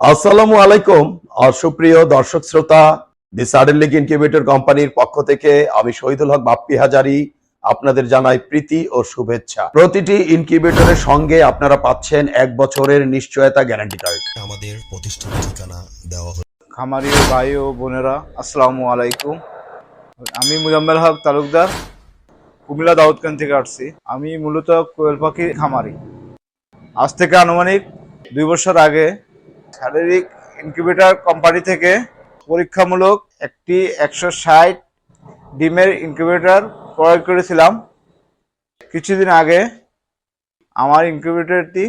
আসসালামু আলাইকুম আর সুপ্রিয় দর্শক শ্রোতা দি সাডেন লিগ ইনকিউবেটর কোম্পানির পক্ষ থেকে আমি শহীদুল হক বাপ্পি হাজারি আপনাদের জানাই প্রীতি ও শুভেচ্ছা। প্রতিটি ইনকিউবেটরের সঙ্গে আপনারা পাচ্ছেন এক বছরের নিশ্চয়তা গ্যারান্টি কার্ড আমাদের প্রতিষ্ঠান ঠিকানা দেওয়া হলো খামারি ও ভাই ও বোনেরা আসসালামু আলাইকুম। আমি মুজাম্মেল হক তালুকদার কুমিল্লা দাউদকান থেকে আসছি। আমি মূলত কোয়েল পাখি খামারি। আজ থেকে আনুমানিক দুই বছর আগে শারীরিক ইনকিউবেটর কোম্পানি থেকে পরীক্ষামূলক একটি একশো ষাট ডিমের ইনকিউবেটর ক্রয় করেছিলাম। কিছুদিন আগে আমার ইনকিউবেটরটি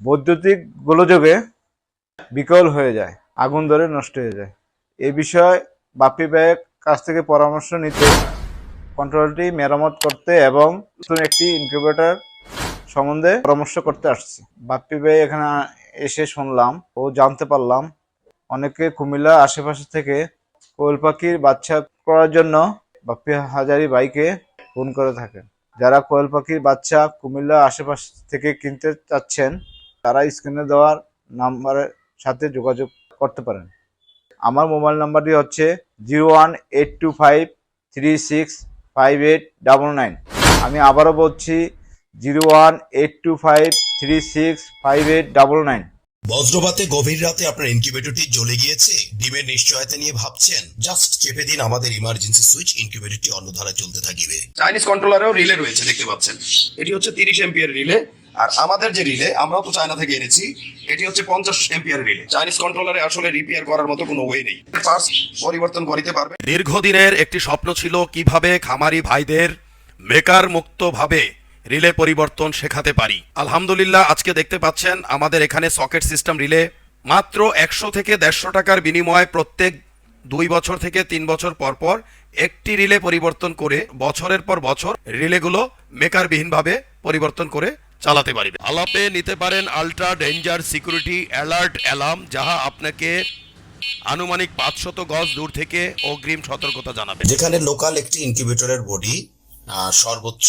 বৈদ্যুতিক গোলযোগে বিকল হয়ে যায়, আগুন ধরে নষ্ট হয়ে যায়। এ বিষয়ে বাপি ভাইয়ের কাছ থেকে পরামর্শ নিতে কন্ট্রোলটি মেরামত করতে এবং নতুন একটি ইনকিউবেটর সম্বন্ধে পরামর্শ করতে আসছি। বাপ্পি ভাই এখানে এসে শুনলাম ও জানতে পারলাম অনেকে কুমিল্লা আশেপাশে থেকে কোয়েল পাখির বাচ্চা করার জন্য বাপ্পি হাজারি বাইকে ফোন করে থাকেন। যারা কোয়েল পাখির বাচ্চা কুমিল্লা আশেপাশ থেকে কিনতে চাচ্ছেন, তারা স্ক্রিনে দেওয়ার নাম্বারের সাথে যোগাযোগ করতে পারেন। আমার মোবাইল নাম্বারটি হচ্ছে zero one eight two five three six five eight double nine. আমি আবারও বলছি zero one eight two five three six five eight double nine. বজ্রপাতে গভীর রাতে আপনার ইনকিউবেটরটি জ্বলে গিয়েছে। ডিমের নিশ্চয়তা নিয়ে ভাবছেন। জাস্ট চেপে দিন আমাদের ইমার্জেন্সি সুইচ ইনকিউবেটরটি অন্য ধারা চলতে থাকবে। চাইনিজ কন্ট্রোলারেও রিলে রয়েছে দেখতে পাচ্ছেন। এটি হচ্ছে তিরিশ এম্পিয়ার রিলে আর আমাদের যে রিলে আমরাও তো চায়না থেকে এনেছি এটি হচ্ছে পঞ্চাশ এম্পিয়ার রিলে চাইনিজ কন্ট্রোলারে আসলে রিপেয়ার করার মতো কোনো ওয়ে নেই। পরিবর্তন করিতে পারবে দীর্ঘদিনের একটি স্বপ্ন ছিল কীভাবে খামারি ভাইদের মেকার মুক্তভাবে রিলে পরিবর্তন শেখাতে পারি। আলহামদুলিল্লাহ, আজকে দেখতে পাচ্ছেন আমাদের এখানে সকেট সিস্টেম রিলে মাত্র একশো থেকে দেড়শো টাকার বিনিময়ে প্রত্যেক দুই বছর থেকে তিন বছর পর পর একটি রিলে পরিবর্তন করে বছরের পর বছর রিলেগুলো মেকারবিহীনভাবে পরিবর্তন করে চালাতে পারবে আলাপে নিতে পারেন ultra danger security alert alarm, যাহা আপনাকে আনুমানিক পাঁচশত গজ দূর থেকে অগ্রিম সতর্কতা জানাবে। যেখানে লোকাল একটি ইনকিউবেটরের বডি সর্বোচ্চ